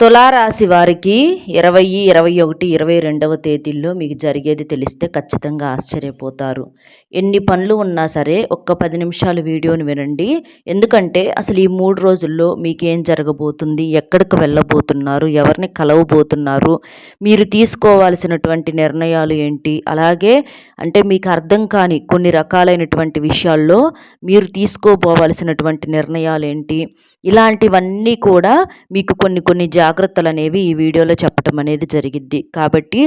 తులారాశి వారికి ఇరవై ఇరవై ఒకటి ఇరవై రెండవ తేదీల్లో మీకు జరిగేది తెలిస్తే ఖచ్చితంగా ఆశ్చర్యపోతారు. ఎన్ని పనులు ఉన్నా సరే ఒక్క పది నిమిషాలు వీడియోని వినండి. ఎందుకంటే అసలు ఈ మూడు రోజుల్లో మీకేం జరగబోతుంది ఎక్కడికి వెళ్ళబోతున్నారు ఎవరిని కలవబోతున్నారు మీరు తీసుకోవాల్సినటువంటి నిర్ణయాలు ఏంటి అలాగే అంటే మీకు అర్థం కాని కొన్ని రకాలైనటువంటి విషయాల్లో మీరు తీసుకోబోవలసినటువంటి నిర్ణయాలు ఏంటి ఇలాంటివన్నీ కూడా మీకు కొన్ని కొన్ని జా జాగ్రత్తలు అనేవి ఈ వీడియోలో చెప్పడం అనేది జరిగిద్ది. కాబట్టి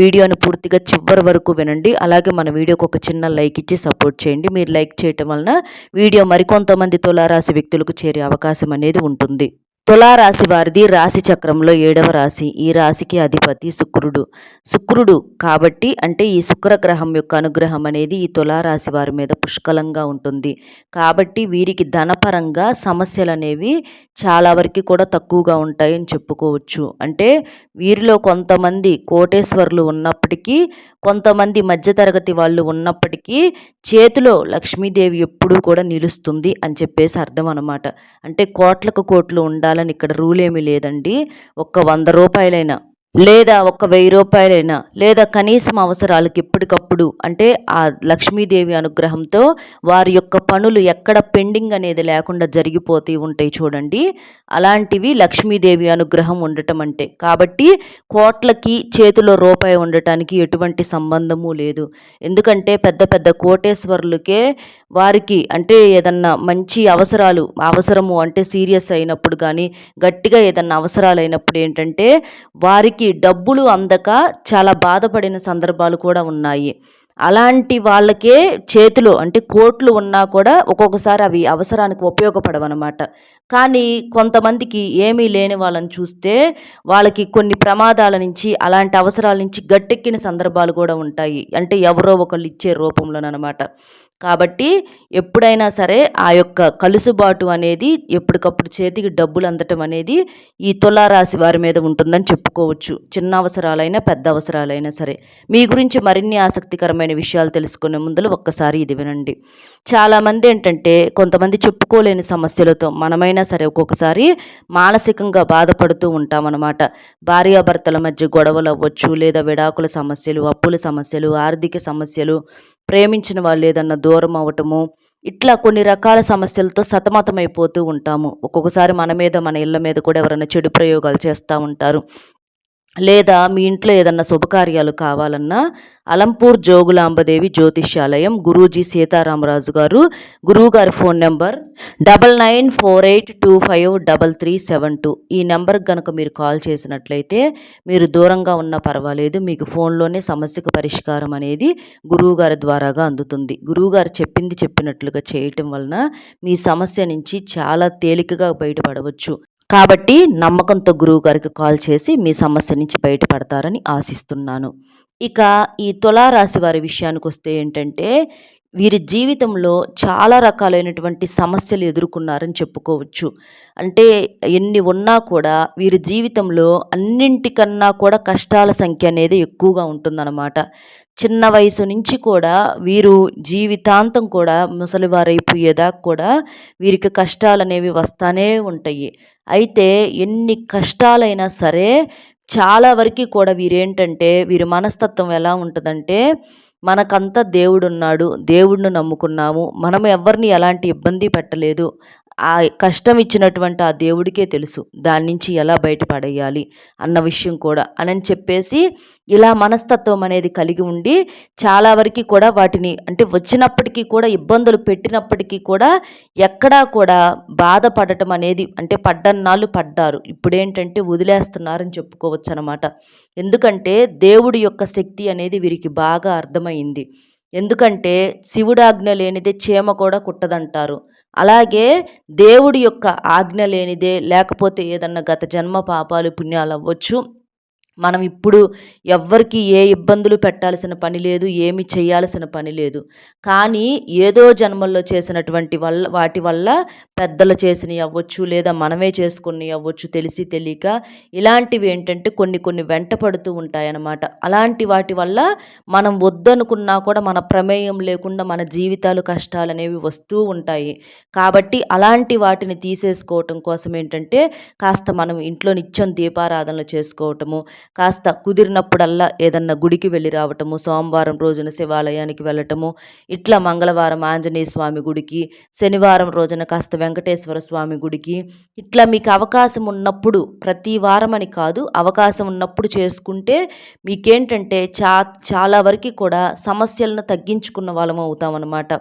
వీడియోను పూర్తిగా చివరి వరకు వినండి. అలాగే మన వీడియోకి ఒక చిన్న లైక్ ఇచ్చి సపోర్ట్ చేయండి. మీరు లైక్ చేయటం వలన వీడియో మరికొంతమంది తులారాశి వ్యక్తులకు చేరే అవకాశం అనేది ఉంటుంది. తులారాశి వారిది రాశి చక్రంలో ఏడవ రాశి. ఈ రాశికి అధిపతి శుక్రుడు. శుక్రుడు కాబట్టి అంటే ఈ శుక్రగ్రహం యొక్క అనుగ్రహం అనేది ఈ తులారాశి వారి మీద పుష్కలంగా ఉంటుంది. కాబట్టి వీరికి ధనపరంగా సమస్యలు అనేవి చాలా వరకు కూడా తక్కువగా ఉంటాయని చెప్పుకోవచ్చు. అంటే వీరిలో కొంతమంది కోటేశ్వర్లు ఉన్నప్పటికీ కొంతమంది మధ్యతరగతి వాళ్ళు ఉన్నప్పటికీ చేతిలో లక్ష్మీదేవి ఎప్పుడూ కూడా నిలుస్తుంది అని చెప్పేసి అర్థం అనమాట అంటే కోట్లకు కోట్లు ఉండాలి ఉండాలని ఇక్కడ రూల్ ఏమీ లేదండి. ఒక్క వంద రూపాయలైనా లేదా ఒక వెయ్యి రూపాయలైనా లేదా కనీసం అవసరాలకు ఎప్పటికప్పుడు అంటే ఆ లక్ష్మీదేవి అనుగ్రహంతో వారి యొక్క పనులు ఎక్కడ పెండింగ్ అనేది లేకుండా జరిగిపోతూ ఉంటాయి చూడండి. అలాంటివి లక్ష్మీదేవి అనుగ్రహం ఉండటం అంటే. కాబట్టి కోట్లకి చేతిలో రూపాయి ఉండటానికి ఎటువంటి సంబంధము లేదు. ఎందుకంటే పెద్ద పెద్ద కోటేశ్వరులకే వారికి అంటే ఏదన్నా మంచి అవసరాలు అవసరము అంటే సీరియస్ అయినప్పుడు కానీ గట్టిగా ఏదన్నా అవసరాలు అయినప్పుడు ఏంటంటే వారికి డబ్బులు అందక చాలా బాధపడిన సందర్భాలు కూడా ఉన్నాయి. అలాంటి వాళ్ళకే చేతిలో అంటే కోట్లు ఉన్నా కూడా ఒక్కొక్కసారి అవి అవసరానికి ఉపయోగపడవన్నమాట. కానీ కొంతమందికి ఏమీ లేని వాళ్ళని చూస్తే వాళ్ళకి కొన్ని ప్రమాదాల నుంచి అలాంటి అవసరాల నుంచి గట్టెక్కిన సందర్భాలు కూడా ఉంటాయి. అంటే ఎవరో ఒకళ్ళు ఇచ్చే రూపంలోనమాట కాబట్టి ఎప్పుడైనా సరే ఆ యొక్క కలుసుబాటు అనేది ఎప్పటికప్పుడు చేతికి డబ్బులు అందటం అనేది ఈ తులారాశి వారి మీద ఉంటుందని చెప్పుకోవచ్చు. చిన్న అవసరాలైనా పెద్ద అవసరాలైనా సరే. మీ గురించి మరిన్ని ఆసక్తికరమైన విషయాలు తెలుసుకునే ముందులో ఒక్కసారి ఇది వినండి. చాలామంది ఏంటంటే కొంతమంది చెప్పుకోలేని సమస్యలతో మనమైన సరే ఒక్కొక్కసారి మానసికంగా బాధపడుతూ ఉంటామన్నమాట. భార్యాభర్తల మధ్య గొడవలు అవ్వచ్చు లేదా విడాకుల సమస్యలు అప్పుల సమస్యలు ఆర్థిక సమస్యలు ప్రేమించిన వాళ్ళు ఏదన్నా దూరం అవ్వటము ఇట్లా కొన్ని రకాల సమస్యలతో సతమతమైపోతూ ఉంటాము. ఒక్కొక్కసారి మన మీద మన ఇళ్ళ మీద కూడా ఎవరైనా చెడు ప్రయోగాలు చేస్తూ ఉంటారు. లేదా మీ ఇంట్లో ఏదన్నా శుభకార్యాలు కావాలన్నా అలంపూర్ జోగులాంబదేవి జ్యోతిష్యాలయం గురూజీ సీతారామరాజు గారు గురువు గారి phone number double nine four eight two five double three seven two. ఈ నెంబర్కి కనుక మీరు కాల్ చేసినట్లయితే మీరు దూరంగా ఉన్నా పర్వాలేదు మీకు ఫోన్లోనే సమస్యకు పరిష్కారం అనేది గురువు గారి ద్వారాగా అందుతుంది. గురువుగారు చెప్పింది చెప్పినట్లుగా చేయటం వలన మీ సమస్య నుంచి చాలా తేలికగా బయటపడవచ్చు. కాబట్టి నమ్మకంతో గురువు గారికి కాల్ చేసి మీ సమస్య నుంచి బయటపడతారని ఆశిస్తున్నాను. ఇక ఈ తులారాశి వారి విషయానికి వస్తే ఏంటంటే వీరి జీవితంలో చాలా రకాలైనటువంటి సమస్యలు ఎదుర్కొన్నారని చెప్పుకోవచ్చు. అంటే ఎన్ని ఉన్నా కూడా వీరి జీవితంలో అన్నింటికన్నా కూడా కష్టాల సంఖ్య అనేది ఎక్కువగా ఉంటుందన్నమాట. చిన్న వయసు నుంచి కూడా వీరు జీవితాంతం కూడా ముసలివారైపోయేదాకా కూడా వీరికి కష్టాలు అనేవి వస్తూనే ఉంటాయి. అయితే ఎన్ని కష్టాలైనా సరే చాలా వరకు కూడా వీరేంటంటే వీరి మనస్తత్వం ఎలా ఉంటుందంటే మనకంతా దేవుడున్నాడు దేవుడిని నమ్ముకున్నాము మనం ఎవరిని ఎలాంటి ఇబ్బంది పెట్టలేదు. ఆ కష్టం ఇచ్చినటువంటి ఆ దేవుడికే తెలుసు. దాని నుంచి ఎలా బయటపడేయాలి అన్న విషయం కూడా అని చెప్పేసి ఇలా మనస్తత్వం అనేది కలిగి ఉండి చాలా వరకు కూడా వాటిని అంటే వచ్చినప్పటికీ కూడా ఇబ్బందులు పెట్టినప్పటికీ కూడా ఎక్కడా కూడా బాధపడటం అనేది అంటే పడ్డన్నాళ్ళు పడ్డారు. ఇప్పుడేంటంటే వదిలేస్తున్నారని చెప్పుకోవచ్చు అనమాట ఎందుకంటే దేవుడి యొక్క శక్తి అనేది వీరికి బాగా అర్థమైంది. ఎందుకంటే శివుడాజ్ఞ లేనిదే చీమ కూడా కుట్టదంటారు. అలాగే దేవుడి యొక్క ఆజ్ఞ లేనిదే లేకపోతే ఏదన్నా గత జన్మ పాపాలు పుణ్యాలు అవ్వచ్చు మనం ఇప్పుడు ఎవ్వరికి ఏ ఇబ్బందులు పెట్టాల్సిన పని లేదు ఏమి చేయాల్సిన పని లేదు. కానీ ఏదో జన్మల్లో చేసినటువంటి వల్ల వాటి వల్ల పెద్దలు చేసినవి అవ్వచ్చు లేదా మనమే చేసుకుని అవ్వచ్చు తెలిసి తెలియక ఇలాంటివి ఏంటంటే కొన్ని కొన్ని వెంట పడుతూ ఉంటాయన్నమాట. అలాంటి వాటి వల్ల మనం వద్దనుకున్నా కూడా మన ప్రమేయం లేకుండా మన జీవితాలు కష్టాలు అనేవి వస్తూ ఉంటాయి. కాబట్టి అలాంటి వాటిని తీసేసుకోవటం కోసం ఏంటంటే కాస్త మనం ఇంట్లో నిత్యం దీపారాధనలు చేసుకోవటము కాస్త కుదిరినప్పుడల్లా ఏదన్నా గుడికి వెళ్ళి రావటము సోమవారం రోజున శివాలయానికి వెళ్ళటము ఇట్లా మంగళవారం ఆంజనేయ స్వామి గుడికి శనివారం రోజున కాస్త వెంకటేశ్వర స్వామి గుడికి ఇట్లా మీకు అవకాశం ఉన్నప్పుడు ప్రతి వారం అని కాదు అవకాశం ఉన్నప్పుడు చేసుకుంటే మీకేంటంటే చా చాలా వరకు కూడా సమస్యలను తగ్గించుకున్న వాళ్ళం అవుతామన్నమాట.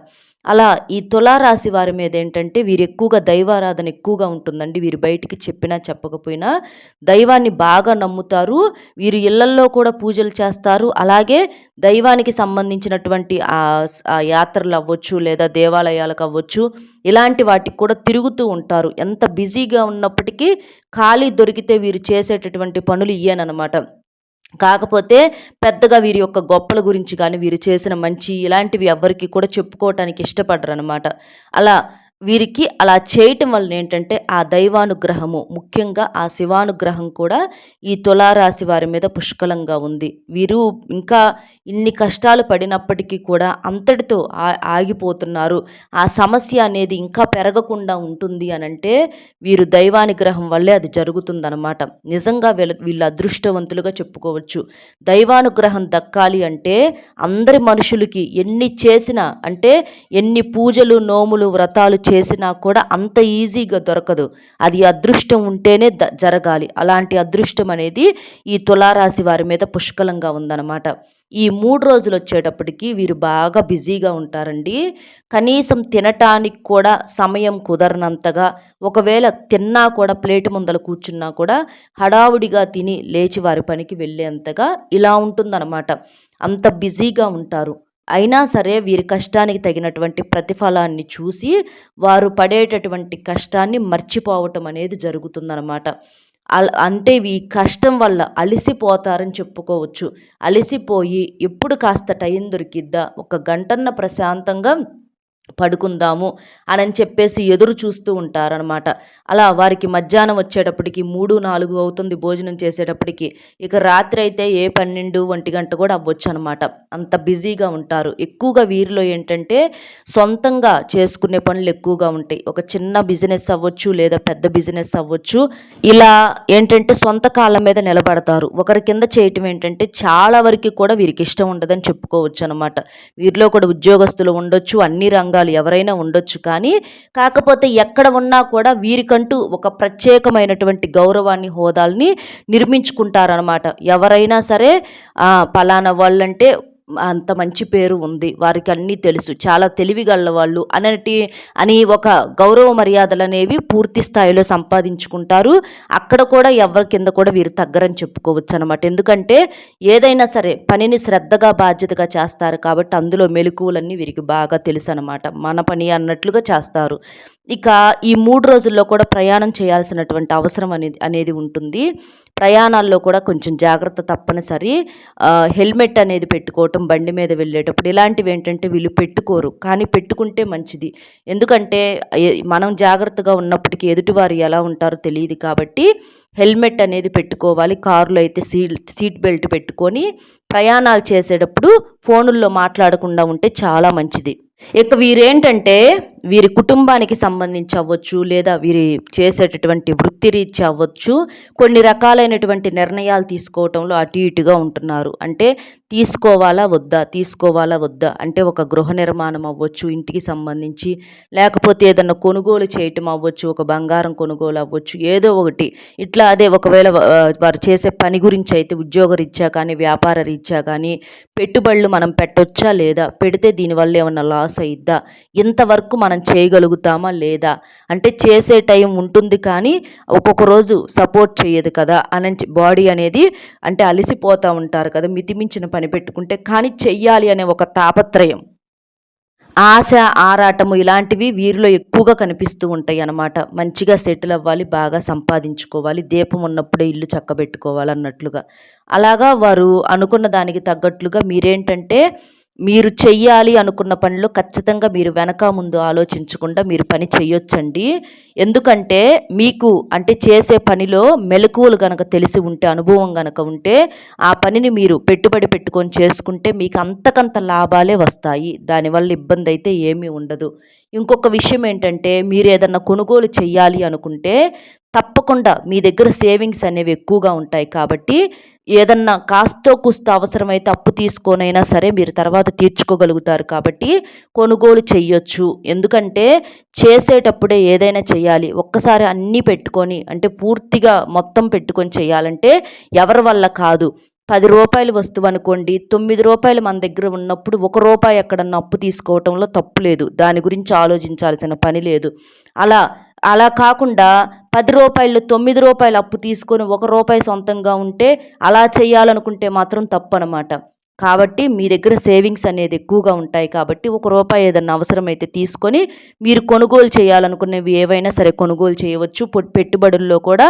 అలా ఈ తులారాశి వారి మీద ఏంటంటే వీరు ఎక్కువగా దైవారాధన ఎక్కువగా ఉంటుందండి. వీరు బయటికి చెప్పినా చెప్పకపోయినా దైవాన్ని బాగా నమ్ముతారు. వీరు ఇళ్ళల్లో కూడా పూజలు చేస్తారు. అలాగే దైవానికి సంబంధించినటువంటి ఆ యాత్రలు అవ్వచ్చు లేదా దేవాలయాలకు అవ్వచ్చు ఇలాంటి వాటికి కూడా తిరుగుతూ ఉంటారు. ఎంత బిజీగా ఉన్నప్పటికీ ఖాళీ దొరికితే వీరు చేసేటటువంటి పనులు ఇయ్యనమాట కాకపోతే పెద్దగా వీరి యొక్క గొప్పల గురించి కానీ వీరు చేసిన మంచి ఇలాంటివి ఎవ్వరికి కూడా చెప్పుకోవటానికి ఇష్టపడరు అనమాట అలా వీరికి అలా చేయటం వలన ఏంటంటే ఆ దైవానుగ్రహము ముఖ్యంగా ఆ శివానుగ్రహం కూడా ఈ తులారాశి వారి మీద పుష్కలంగా ఉంది. వీరు ఇంకా ఇన్ని కష్టాలు పడినప్పటికీ కూడా అంతటితో ఆగిపోతున్నారు. ఆ సమస్య అనేది ఇంకా పెరగకుండా ఉంటుంది అని అంటే వీరు దైవానుగ్రహం వల్లే అది జరుగుతుందన్నమాట. నిజంగా వీళ్ళ వీళ్ళు అదృష్టవంతులుగా చెప్పుకోవచ్చు. దైవానుగ్రహం దక్కాలి అంటే అందరి మనుషులకి ఎన్ని చేసినా అంటే ఎన్ని పూజలు నోములు వ్రతాలు చేసినా కూడా అంత ఈజీగా దొరకదు. అది అదృష్టం ఉంటేనే ద జరగాలి. అలాంటి అదృష్టం అనేది ఈ తులారాశి వారి మీద పుష్కలంగా ఉందన్నమాట. ఈ మూడు రోజులు వచ్చేటప్పటికి వీరు బాగా బిజీగా ఉంటారండి. కనీసం తినటానికి కూడా సమయం కుదరనంతగా ఒకవేళ తిన్నా కూడా ప్లేట్ ముందల కూర్చున్నా కూడా హడావుడిగా తిని లేచి వారి పనికి వెళ్ళేంతగా ఇలా ఉంటుందన్నమాట. అంత బిజీగా ఉంటారు. అయినా సరే వీరి కష్టానికి తగినటువంటి ప్రతిఫలాన్ని చూసి వారు పడేటటువంటి కష్టాన్ని మర్చిపోవటం అనేది జరుగుతుందన్నమాట. అంటే ఈ కష్టం వల్ల అలసిపోతారని చెప్పుకోవచ్చు. అలసిపోయి ఎప్పుడు కాస్త టైం దొరికిద్దా? ఒక గంటన్న ప్రశాంతంగా పడుకుందాము అని చెప్పేసి ఎదురు చూస్తూ ఉంటారనమాట అలా వారికి మధ్యాహ్నం వచ్చేటప్పటికి మూడు నాలుగు అవుతుంది భోజనం చేసేటప్పటికి. ఇక రాత్రి అయితే ఏ పన్నెండు ఒంటి గంట కూడా అవ్వచ్చు అనమాట అంత బిజీగా ఉంటారు. ఎక్కువగా వీరిలో ఏంటంటే సొంతంగా చేసుకునే పనులు ఎక్కువగా ఉంటాయి. ఒక చిన్న బిజినెస్ అవ్వచ్చు లేదా పెద్ద బిజినెస్ అవ్వచ్చు. ఇలా ఏంటంటే సొంత కాళ్ళ మీద నిలబడతారు. ఒకరి కింద చేయటం ఏంటంటే చాలా వరకు కూడా వీరికి ఇష్టం ఉండదని చెప్పుకోవచ్చు అనమాట వీరిలో కూడా ఉద్యోగస్తులు ఉండొచ్చు అన్ని రంగాలు రంగాలు ఎవరైనా ఉండొచ్చు కానీ కాకపోతే ఎక్కడ ఉన్నా కూడా వీరికంటూ ఒక ప్రత్యేకమైనటువంటి గౌరవాన్ని హోదాల్ని నిర్మించుకుంటారనమాట ఎవరైనా సరే పలానా వాళ్ళంటే అంత మంచి పేరు ఉంది. వారికి అన్నీ తెలుసు. చాలా తెలివిగల వాళ్ళు. అనేటి అని ఒక గౌరవ మర్యాదలు అనేవి పూర్తి స్థాయిలో సంపాదించుకుంటారు. అక్కడ కూడా ఎవరి కింద కూడా వీరు తగ్గరని చెప్పుకోవచ్చు అనమాట ఎందుకంటే ఏదైనా సరే పనిని శ్రద్ధగా బాధ్యతగా చేస్తారు కాబట్టి అందులో మెలకువలన్నీ వీరికి బాగా తెలుసు అనమాట మన పని అన్నట్లుగా చేస్తారు. ఇక ఈ మూడు రోజుల్లో కూడా ప్రయాణం చేయాల్సినటువంటి అవసరం అనేది అనేది ఉంటుంది. ప్రయాణాల్లో కూడా కొంచెం జాగ్రత్త తప్పనిసరి. హెల్మెట్ అనేది పెట్టుకోవటం బండి మీద వెళ్ళేటప్పుడు ఇలాంటివి ఏంటంటే వీళ్ళు పెట్టుకోరు. కానీ పెట్టుకుంటే మంచిది. ఎందుకంటే మనం జాగ్రత్తగా ఉన్నప్పటికీ ఎదుటివారు ఎలా ఉంటారో తెలియదు కాబట్టి హెల్మెట్ అనేది పెట్టుకోవాలి. కారులో అయితే సీట్ సీట్ బెల్ట్ పెట్టుకొని ప్రయాణాలు చేసేటప్పుడు ఫోనుల్లో మాట్లాడకుండా ఉంటే చాలా మంచిది. ఇక వీరేంటంటే వీరి కుటుంబానికి సంబంధించి అవ్వచ్చు లేదా వీరి చేసేటటువంటి వృత్తి రీత్యా అవ్వచ్చు కొన్ని రకాలైనటువంటి నిర్ణయాలు తీసుకోవటంలో అటు ఇటుగా ఉంటున్నారు. అంటే తీసుకోవాలా వద్దా తీసుకోవాలా వద్దా? అంటే ఒక గృహ నిర్మాణం అవ్వచ్చు ఇంటికి సంబంధించి లేకపోతే ఏదన్నా కొనుగోలు చేయటం అవ్వచ్చు ఒక బంగారం కొనుగోలు అవ్వచ్చు ఏదో ఒకటి. ఇట్లా అదే ఒకవేళ వారు చేసే పని గురించి అయితే ఉద్యోగ రీత్యా కానీ వ్యాపార రీత్యా కానీ పెట్టుబడులు మనం పెట్టొచ్చా లేదా? పెడితే దీనివల్ల ఏమన్నా లాస్ అయిద్దా ఇంతవరకు మనం చేయగలుగుతామా లేదా? అంటే చేసే టైం ఉంటుంది కానీ ఒక్కొక్క రోజు సపోర్ట్ చేయదు కదా? అని బాడీ అనేది అంటే అలసిపోతూ ఉంటారు కదా మితిమించిన పని పెట్టుకుంటే. కానీ చెయ్యాలి అనే ఒక తాపత్రయం. ఆశ ఆరాటము ఇలాంటివి వీరిలో ఎక్కువగా కనిపిస్తూ ఉంటాయి అన్నమాట. మంచిగా సెటిల్ అవ్వాలి బాగా సంపాదించుకోవాలి దీపం ఉన్నప్పుడే ఇల్లు చక్కబెట్టుకోవాలి అన్నట్లుగా. అలాగా వారు అనుకున్న దానికి తగ్గట్లుగా మీరేంటంటే మీరు చెయ్యాలి అనుకున్న పనిలో ఖచ్చితంగా మీరు వెనక ముందు ఆలోచించకుండా మీరు పని చేయొచ్చండి ఎందుకంటే మీకు అంటే చేసే పనిలో మెలకువలు కనుక తెలిసి ఉంటే అనుభవం కనుక ఉంటే ఆ పనిని మీరు పెట్టుబడి పెట్టుకొని చేసుకుంటే మీకు అంతకంత లాభాలే వస్తాయి. దానివల్ల ఇబ్బంది అయితే ఏమీ ఉండదు. ఇంకొక విషయం ఏంటంటే మీరు ఏదన్నా కొనుగోలు చేయాలి అనుకుంటే తప్పకుండా మీ దగ్గర సేవింగ్స్ అనేవి ఎక్కువగా ఉంటాయి కాబట్టి ఏదన్నా కాస్తో కూస్త అవసరమైతే అప్పు తీసుకోనైనా సరే మీరు తర్వాత తీర్చుకోగలుగుతారు కాబట్టి కొనుగోలు చెయ్యొచ్చు. ఎందుకంటే చేసేటప్పుడే ఏదైనా చేయాలి ఒక్కసారి అన్నీ పెట్టుకొని అంటే పూర్తిగా మొత్తం పెట్టుకొని చేయాలంటే ఎవరి వల్ల కాదు. పది రూపాయలు వస్తువు అనుకోండి తొమ్మిది రూపాయలు మన దగ్గర ఉన్నప్పుడు ఒక రూపాయి ఎక్కడన్నా అప్పు తీసుకోవటంలో తప్పు లేదు. దాని గురించి ఆలోచించాల్సిన పని లేదు. అలా అలా కాకుండా పది రూపాయలు తొమ్మిది రూపాయలు అప్పు తీసుకొని ఒక రూపాయి సొంతంగా ఉంటే అలా చేయాలనుకుంటే మాత్రం తప్పు అనమాట కాబట్టి మీ దగ్గర సేవింగ్స్ అనేది ఎక్కువగా ఉంటాయి కాబట్టి ఒక రూపాయి ఏదన్నా అవసరమైతే తీసుకొని మీరు కొనుగోలు చేయాలనుకునేవి ఏవైనా సరే కొనుగోలు చేయవచ్చు. పెట్టుబడుల్లో కూడా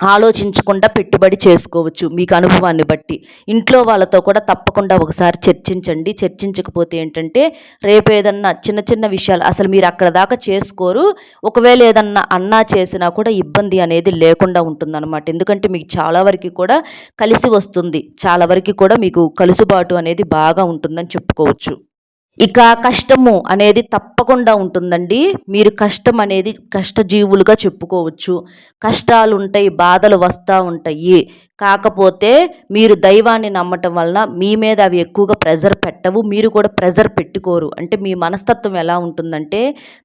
ఆలోచించకుండా పెట్టుబడి చేసుకోవచ్చు మీకు అనుభవాన్ని బట్టి. ఇంట్లో వాళ్ళతో కూడా తప్పకుండా ఒకసారి చర్చించండి. చర్చించకపోతే ఏంటంటే రేపు ఏదన్నా చిన్న చిన్న విషయాలు అసలు మీరు అక్కడ దాకా చేసుకోరు. ఒకవేళ ఏదన్నా అన్నా చేసినా కూడా ఇబ్బంది అనేది లేకుండా ఉంటుందన్నమాట. ఎందుకంటే మీకు చాలా వరకు కూడా కలిసి వస్తుంది. చాలా వరకు కూడా మీకు కలుసుబాటు అనేది బాగా ఉంటుందని చెప్పుకోవచ్చు. ఇక కష్టము అనేది తప్పకుండా ఉంటుందండి. మీరు కష్టం అనేది కష్టజీవులుగా చెప్పుకోవచ్చు. కష్టాలు ఉంటాయి బాధలు వస్తూ ఉంటాయి. కాకపోతే మీరు దైవాన్ని నమ్మటం వలన మీ మీద అవి ఎక్కువగా ప్రెజర్ పెట్టవు మీరు కూడా ప్రెజర్ పెట్టుకోరు. అంటే మీ మనస్తత్వం ఎలా ఉంటుందంటే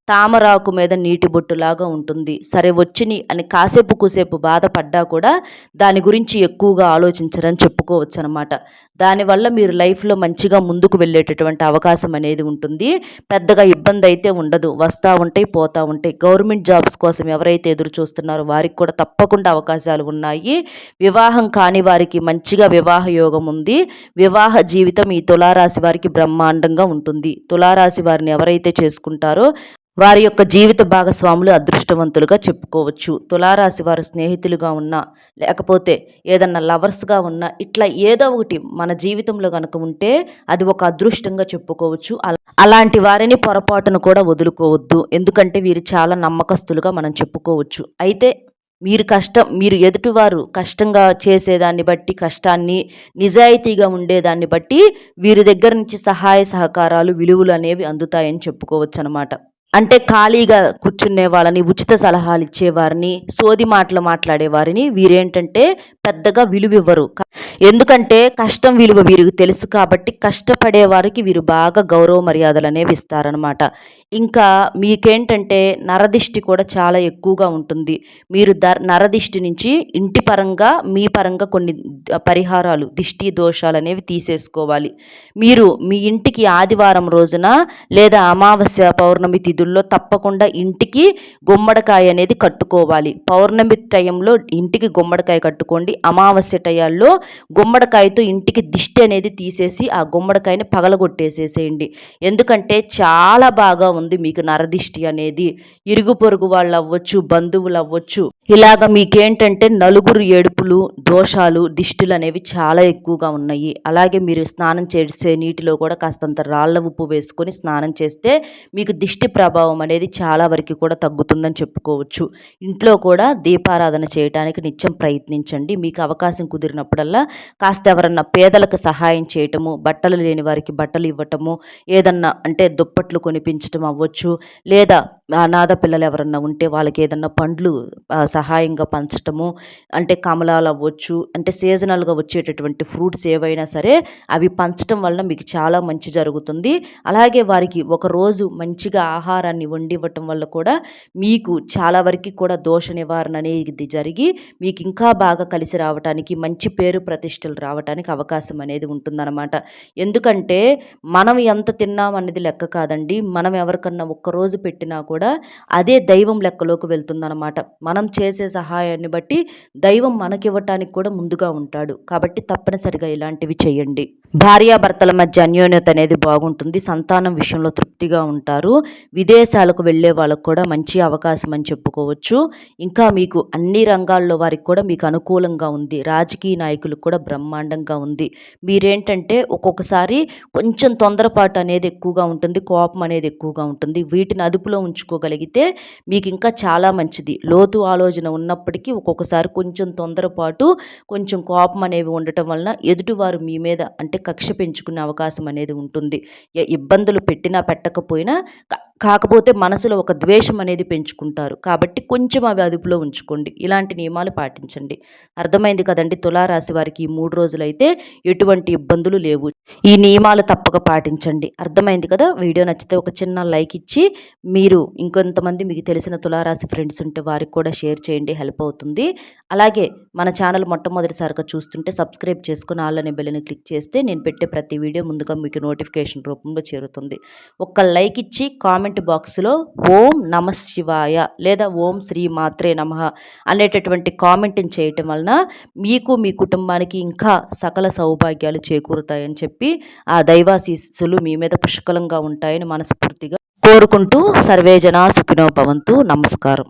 తామరాకు మీద నీటి బొట్టులాగా ఉంటుంది. సరే వచ్చిని అని కాసేపు కూసేపు బాధపడ్డా కూడా దాని గురించి ఎక్కువగా ఆలోచించరని చెప్పుకోవచ్చు అనమాట దానివల్ల మీరు లైఫ్లో మంచిగా ముందుకు వెళ్ళేటటువంటి అవకాశం అనేది ఉంటుంది. పెద్దగా ఇబ్బంది అయితే ఉండదు. వస్తూ ఉంటాయి పోతూ ఉంటాయి. గవర్నమెంట్ జాబ్స్ కోసం ఎవరైతే ఎదురు చూస్తున్నారో వారికి కూడా తప్పకుండా అవకాశాలు ఉన్నాయి. వివాహ వివాహం కాని వారికి మంచిగా వివాహ యోగం ఉంది. వివాహ జీవితం ఈ తులారాశి వారికి బ్రహ్మాండంగా ఉంటుంది. తులారాశి వారిని ఎవరైతే చేసుకుంటారో వారి యొక్క జీవిత భాగస్వాములు అదృష్టవంతులుగా చెప్పుకోవచ్చు. తులారాశి వారు స్నేహితులుగా ఉన్నా లేకపోతే ఏదన్నా లవర్స్గా ఉన్నా ఇట్లా ఏదో ఒకటి మన జీవితంలో కనుక ఉంటే అది ఒక అదృష్టంగా చెప్పుకోవచ్చు. అలాంటి వారిని పొరపాటును కూడా వదులుకోవద్దు. ఎందుకంటే వీరు చాలా నమ్మకస్తులుగా మనం చెప్పుకోవచ్చు. అయితే మీరు కష్టం మీరు ఎదుటివారు కష్టంగా చేసేదాన్ని బట్టి కష్టాన్ని నిజాయితీగా ఉండేదాన్ని బట్టి వీరి దగ్గర నుంచి సహాయ సహకారాలు విలువలు అనేవి అందుతాయని చెప్పుకోవచ్చు అనమాట అంటే ఖాళీగా కూర్చునే వాళ్ళని ఉచిత సలహాలు ఇచ్చేవారిని సోది మాటలు మాట్లాడే వారిని వీరేంటంటే పెద్దగా విలువివ్వరు. ఎందుకంటే కష్టం విలువ వీరికి తెలుసు కాబట్టి కష్టపడే వారికి వీరు బాగా గౌరవ మర్యాదలు అనేవి ఇస్తారనమాట ఇంకా మీకేంటంటే నరదిష్టి కూడా చాలా ఎక్కువగా ఉంటుంది. మీరు ద నరదిష్టి నుంచి ఇంటి పరంగా మీ పరంగా కొన్ని పరిహారాలు దిష్టి దోషాలు అనేవి తీసేసుకోవాలి. మీరు మీ ఇంటికి ఆదివారం రోజున లేదా అమావాస్య పౌర్ణమి తిథుల్లో తప్పకుండా ఇంటికి గుమ్మడికాయ అనేది కట్టుకోవాలి. పౌర్ణమి టైంలో ఇంటికి గుమ్మడికాయ కట్టుకోండి. అమావాస్య టయాల్లో గుమ్మడికాయతో ఇంటికి దిష్టి అనేది తీసేసి ఆ గుమ్మడికాయని పగలగొట్టేసేసేయండి. ఎందుకంటే చాలా బాగా ఉంది మీకు నరదిష్టి అనేది. ఇరుగు పొరుగు వాళ్ళు అవ్వచ్చు బంధువులు అవ్వచ్చు. ఇలాగ మీకేంటంటే నలుగురు ఏడుపులు దోషాలు దిష్టిలు అనేవి చాలా ఎక్కువగా ఉన్నాయి. అలాగే మీరు స్నానం చేసే నీటిలో కూడా కాస్తంత రాళ్ళ ఉప్పు వేసుకొని స్నానం చేస్తే మీకు దిష్టి ప్రభావం అనేది చాలా వరకు కూడా తగ్గుతుందని చెప్పుకోవచ్చు. ఇంట్లో కూడా దీపారాధన చేయడానికి నిత్యం ప్రయత్నించండి. మీకు అవకాశం కుదిరినప్పుడల్లా కాస్త ఎవరన్నా పేదలకు సహాయం చేయటము బట్టలు లేని వారికి బట్టలు ఇవ్వటము ఏదన్నా అంటే దుప్పట్లు కొనిపించటం అవ్వచ్చు లేదా అనాథ పిల్లలు ఎవరన్నా ఉంటే వాళ్ళకి ఏదన్నా పండ్లు సహాయంగా పంచటము అంటే కమలాలు అవ్వచ్చు అంటే సీజనల్గా వచ్చేటటువంటి ఫ్రూట్స్ ఏవైనా సరే అవి పంచటం వలన మీకు చాలా మంచి జరుగుతుంది. అలాగే వారికి ఒకరోజు మంచిగా ఆహారాన్ని వండివ్వటం వల్ల కూడా మీకు చాలా వరకు కూడా దోష నివారణ అనేది జరిగి మీకు ఇంకా బాగా కలిసి రావటానికి మంచి పేరు ప్రతిష్టలు రావటానికి అవకాశం అనేది ఉంటుందన్నమాట. ఎందుకంటే మనం ఎంత తిన్నాం అనేది లెక్క కాదండి. మనం ఎవరికన్నా ఒక్కరోజు పెట్టినా కూడా కూడా అదే దైవం లెక్కలోకి వెళ్తుందన్నమాట. మనం చేసే సహాయాన్ని బట్టి దైవం మనకివ్వటానికి కూడా ముందుగా ఉంటాడు. కాబట్టి తప్పనిసరిగా ఇలాంటివి చేయండి. భార్యాభర్తల మధ్య అన్యోన్యత అనేది బాగుంటుంది. సంతానం విషయంలో తృప్తిగా ఉంటారు. విదేశాలకు వెళ్ళే వాళ్ళకు కూడా మంచి అవకాశం అని చెప్పుకోవచ్చు. ఇంకా మీకు అన్ని రంగాల్లో వారికి కూడా మీకు అనుకూలంగా ఉంది. రాజకీయ నాయకులకు కూడా బ్రహ్మాండంగా ఉంది. మీరేంటంటే ఒక్కొక్కసారి కొంచెం తొందరపాటు అనేది ఎక్కువగా ఉంటుంది. కోపం అనేది ఎక్కువగా ఉంటుంది. వీటిని అదుపులో ఉంచుకోగలిగితే మీకు ఇంకా చాలా మంచిది. లోతు ఆలోచన ఉన్నప్పటికీ ఒక్కొక్కసారి కొంచెం తొందరపాటు కొంచెం కోపం అనేవి ఉండటం వలన ఎదుటివారు మీ మీద అంటే కక్ష పెంచుకునే అవకాశం అనేది ఉంటుంది. ఇబ్బందులు పెట్టినా పెట్టకపోయినా కాకపోతే మనసులో ఒక ద్వేషం అనేది పెంచుకుంటారు. కాబట్టి కొంచెం అవి అదుపులో ఉంచుకోండి. ఇలాంటి నియమాలు పాటించండి. అర్థమైంది కదండి? తులారాశి వారికి ఈ మూడు రోజులైతే ఎటువంటి ఇబ్బందులు లేవు. ఈ నియమాలు తప్పక పాటించండి. అర్థమైంది కదా? వీడియో నచ్చితే ఒక చిన్న లైక్ ఇచ్చి మీరు ఇంకొంతమంది మీకు తెలిసిన తులారాశి ఫ్రెండ్స్ ఉంటే వారికి కూడా షేర్ చేయండి. హెల్ప్ అవుతుంది. అలాగే మన ఛానల్ మొట్టమొదటిసారిగా చూస్తుంటే సబ్స్క్రైబ్ చేసుకుని ఆళ్ళని బెల్లని క్లిక్ చేస్తే నేను పెట్టే ప్రతి వీడియో ముందుగా మీకు నోటిఫికేషన్ రూపంలో చేరుతుంది. ఒక్క లైక్ ఇచ్చి కామెంట్ బాక్స్లో ఓం నమ శివాయ లేదా ఓం శ్రీ మాత్రే నమ అనేటటువంటి కామెంట్ని చేయటం వలన మీకు మీ కుటుంబానికి ఇంకా సకల సౌభాగ్యాలు చేకూరుతాయని చెప్పి ఆ దైవాశీస్సులు మీ మీద పుష్కలంగా ఉంటాయని మనస్ఫూర్తిగా కోరుకుంటూ సర్వేజన సుఖినో భవంతు. నమస్కారం.